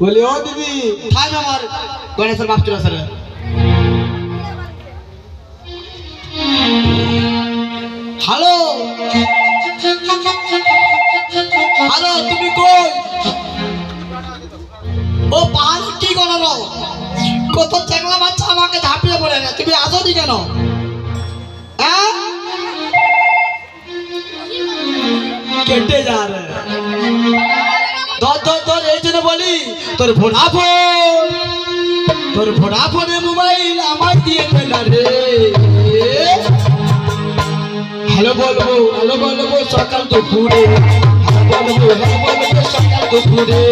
বলি, ও দিদি থাম আমার। গণেশের বাপ চলে। আসলে হ্যালো? হ্যালো, তুমি কই? ও পাল কি করো কত চেংলা বাচ্চা আমাকে ঝাঁপিয়ে পড়ে না তুমি আসো নি কেন? হ্যাঁ? কেটে যা রে। এই জন্য বলি, তোর ভোডাফোন, তোর ভোডাফোনে মোবাইল আমার দিয়ে ফেলা রে। হ্যালো বলব হ্যালো বলব, সকাল দুপুরে। হ্যালো বলব হ্যালো বলব, সকাল দুপুরে।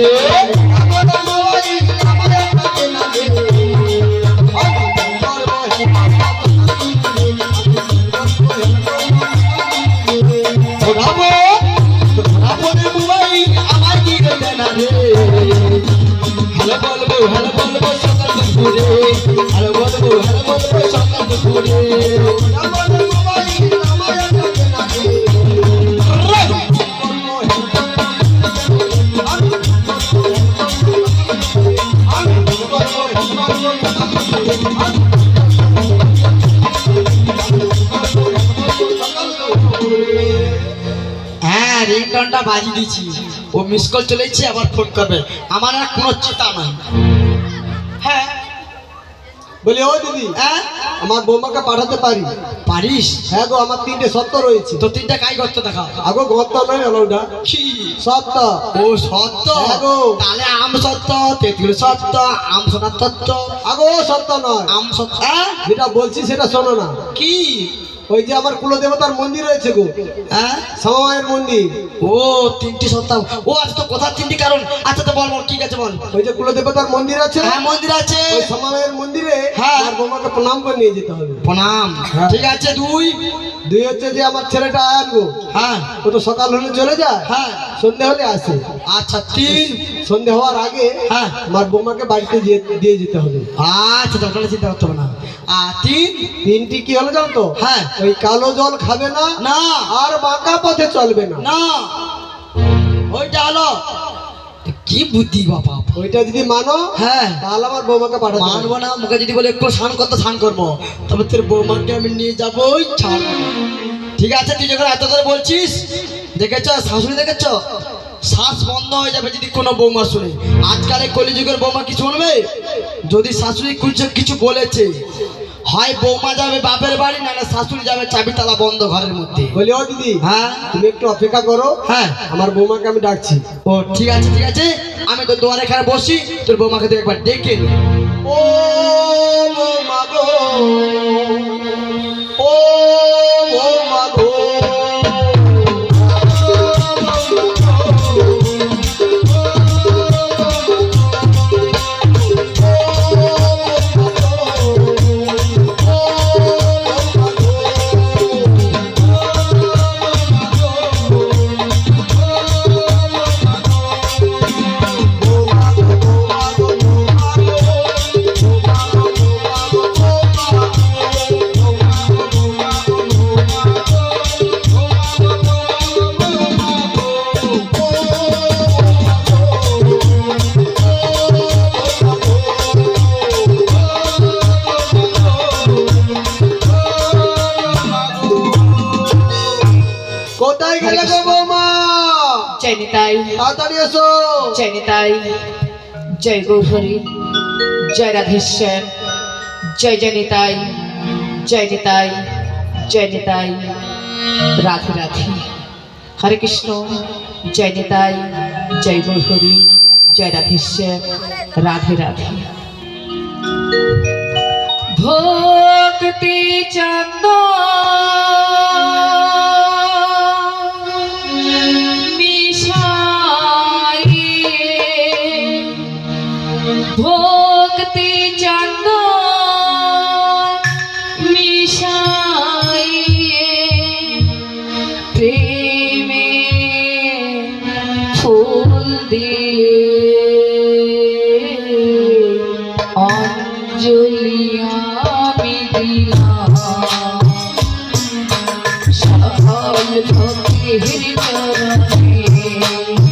রিংটনটা বাজি দিয়েছি। ও মিস কল চলেছে আবার ফোন করবে। আমার আর কোনো চিন্তা নাই। হ্যাঁ বলি ও দিদি হ্যাঁ? আমার বৌমাকে পাঠাতে পারি? পারিস? হ্যাঁ গো আমার তিনটে সত্য রয়েছে। তো তিনটা কাই করতে দেখা? আগো গর্ত নয় আলোটা কি? সত্য ও সত্য আগো গো। তাহলে আম সত্য তেঁতুল সত্য আম সোনার সত্য আগো ও সত্য নয়। আম সত্য হ্যাঁ? যেটা বলছি সেটা শোনো না। কি? ওই যে আমার কুলদেবতার মন্দির রয়েছে গো। হ্যাঁ? শ্যামামায়ের মন্দির। ও তিনটি সত্তা। ও আচ্ছা তো কথা তিনটি কারণ। আচ্ছা তো বল বল ঠিক আছে বল? ওই যে কুলদেবতার মন্দির আছে হ্যাঁ মন্দির আছে। ওই মন্দিরে হ্যাঁ। আর বৌমাকে প্রণাম করে নিয়ে যেতে হবে। প্রণাম। হ্যাঁ। ঠিক আছে দুই। দুই হচ্ছে যে আমার ছেলেটা আনব। হ্যাঁ। ও তো সকাল হলে চলে যায়। হ্যাঁ। সন্ধে হলে আসে। আচ্ছা তিন সন্ধে হওয়ার আগে হ্যাঁ। আমার বৌমাকে বাড়িতে দিয়ে- যেতে হবে। আচ্ছা তো চিন্তা করতে হবে না। আর তিন? তিনটি কি হলো জানো তো? হ্যাঁ। ওই কালো জল খাবে না না। আর বাঁকা পথে চলবে না। না। ওইটা হলো কি বুদ্ধি বাবা ওইটা যদি মানো হ্যাঁ। তাহলে আমার বৌমাকে পারব। মানবো না মুখে যদি বলে একটু স্নান করতে স্নান করব। তবে তোর বৌমাকে আমি নিয়ে যাব ছাড়বো ঠিক আছে তুই যখন এত করে বলছিস দেখেছ শাশুড়ি দেখেছ? শ্বাস বন্ধ হয়ে যাবে যদি কোনো বৌমা শুনে। আজকাল কলিযুগের বৌমা কি শুনবে? যদি শাশুড়ি কিছু কিছু বলেছে। হয় বৌমা যাবে বাপের বাড়ি না শাশুড়ি যাবে চাবি তালা বন্ধ ঘরের মধ্যে। বলি ও দিদি হ্যাঁ? তুমি একটু অপেক্ষা করো। হ্যাঁ। আমার বৌমাকে আমি ডাকছি। ও ঠিক আছে ঠিক আছে। আমি তো দোয়ারে এখানে বসি তোর বৌমাকে তুই একবার ডেকে। ও বৌমা গো ও জয় নিতাই তাড়াতাড়ি এসো। জয় নিতাই জয় গৌরী জয় রাধেশ্বর জয় জয় নিতাই জয় নিতাই জয় নিতাই রাধে রাধে হরে কৃষ্ণ জয় নিতাই জয় গৌরী জয় রাধেশ্বর রাধে রাধে সকল ভক্তির চরণে